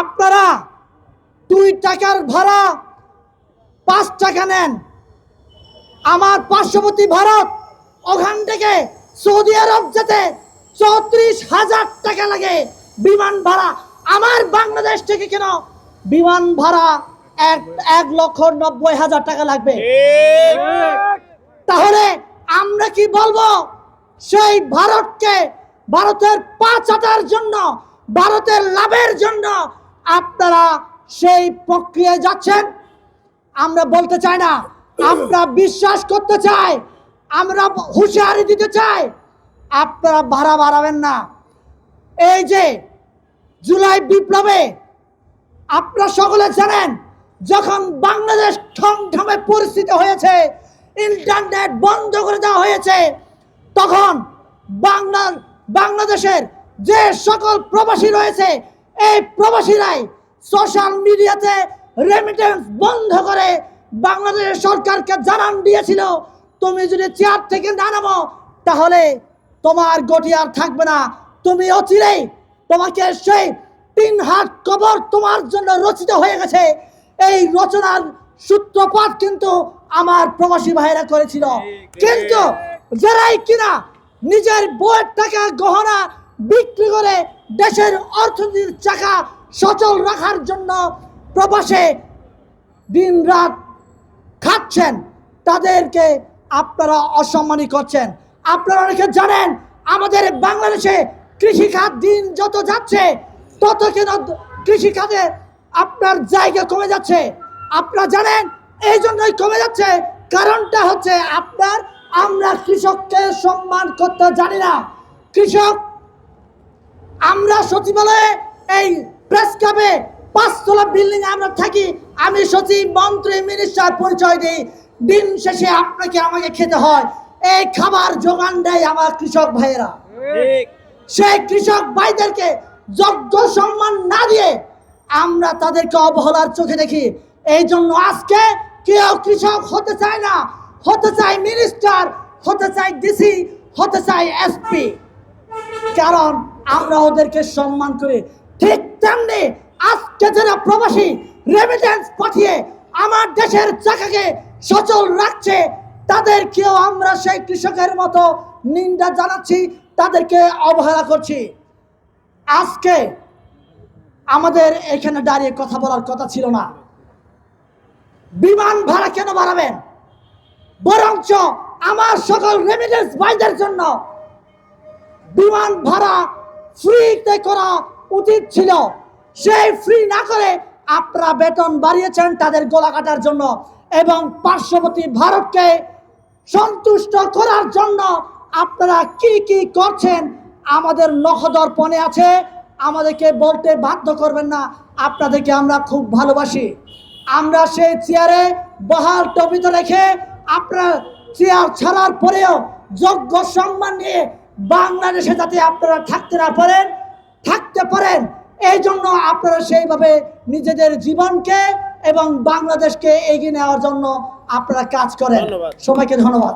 আপনারা দুই টাকার ভাড়া, পাঁচ টাকা নেন। আমার পার্শ্ববর্তী ভারত ওখান থেকে সৌদি আরব যেতে চৌত্রিশ হাজার টাকা লাগে বিমান ভাড়া। আমার বাংলাদেশ থেকে কেন বিমান ভাড়া এক এক লক্ষ নব্বই হাজার টাকা লাগবে? তাহলে আমরা কি বলব? সেই ভারতকে ভারতের পাঁচ হাজার জন্য, ভারতের লাভের জন্য আপনারা সেই প্রক্রিয়ায় যাচ্ছেন। আমরা বলতে চাই না, আমরা বিশ্বাস করতে চাই, আমরা হুঁশিয়ারি দিতে চাই, আপনারা ভাড়া বাড়াবেন না। এই যে জুলাই বিপ্লবে আপনারা সকলে জানেন, যখন বাংলাদেশ ঠমঠমে পরিস্থিতি হয়েছে, ইন্টারনেট বন্ধ করে দেওয়া হয়েছে, তখন বাংলা বাংলাদেশের যে সকল প্রবাসী রয়েছে এই প্রবাসীরাই সোশ্যাল মিডিয়াতে রেমিটেন্স বন্ধ করে বাংলাদেশের সরকারকে জানান দিয়েছিল তুমি যদি চেয়ার থেকে না নামো তাহলে তোমার গটি আর থাকবে না। তুমি অচিরেই তোমাকে সেই তিন হাত কবর তোমার জন্য রচিত হয়ে গেছে। এই রচনার সূত্রপাত কিন্তু আমার প্রবাসী ভাইরা করেছিল। কিন্তু যারাই কিনা নিজের বইয়ের টাকা গহনা বিক্রি করে দেশের অর্থনীতির চাকা সচল রাখার জন্য প্রবাসে দিন রাত খাচ্ছেন। তাদেরকে আপনারা অসম্মানী করছেন। আপনারা অনেকে জানেন, আমাদের বাংলাদেশে কৃষিখাত দিন যত যাচ্ছে, তত কেন কৃষিখাতে আপনার জায়গা কমে যাচ্ছে? আপনারা জানেন এই জন্যই কমে যাচ্ছে। কারণটা হচ্ছে আপনার, আমরা কৃষককে সম্মান করতে জানি না। কৃষক আমরা সচিবালয়ে এই প্রেস ক্লাবে পাঁচতলা বিল্ডিং আমরা থাকি। আমি সচিব মন্ত্রী মিনিস্টার পরিচয় দিই। দিন শেষে আপনাকে আমাকে খেতে হয়। এই খাবার যোগান দেয় আমার কৃষক ভাইয়েরা। সেই কৃষক ভাইদেরকে যোগ্য সম্মান না দিয়ে আমরা তাদেরকে অবহেলার চোখে দেখি। এই জন্য আজকে কেউ কৃষক হতে চায় না। হতে চায় মিনিস্টার হতে চায় ডিসি হতে চায় এসপি কারণ আমরা ওদেরকে সম্মান করি। ঠিক তেমনি আজকে যারা প্রবাসী রেমিটেন্স পাঠিয়ে আমার দেশের চাকাকে সচল রাখছে, তাদেরকেও আমরা সেই কৃষকের মতো নিন্দা জানাচ্ছি, তাদেরকে অবহেলা করছি। আজকে আমাদের এখানে দাঁড়িয়ে কথা বলার কথা ছিল না। বিমান ভাড়া কেন বাড়াবেন? বরঞ্চ আমার সকল রেমিটেন্স ভাইদের জন্য বিমান ভাড়া ফ্রিতে করা উচিত ছিল। সেই ফ্রি না করে আপনারা বেতন বাড়িয়েছেন তাদের গলা কাটার জন্য এবং পার্শ্ববর্তী ভারতকে সন্তুষ্ট করার জন্য আপনারা কি কি করছেন আমাদের নখদর্পণে আছে। আমাদেরকে বলতে বাধ্য করবেন না, আপনাদেরকে আমরা খুব ভালোবাসি। আমরা সেই চেয়ারে বহাল টপিত রেখে আপনার চেয়ার ছাড়ার পরেও যোগ্য সম্মান নিয়ে বাংলাদেশে যাতে আপনারা থাকতে না পারেন থাকতে পারেন এই জন্য আপনারা সেইভাবে নিজেদের জীবনকে এবং বাংলাদেশকে এগিয়ে নেওয়ার জন্য আপনারা কাজ করেন। সবাইকে ধন্যবাদ।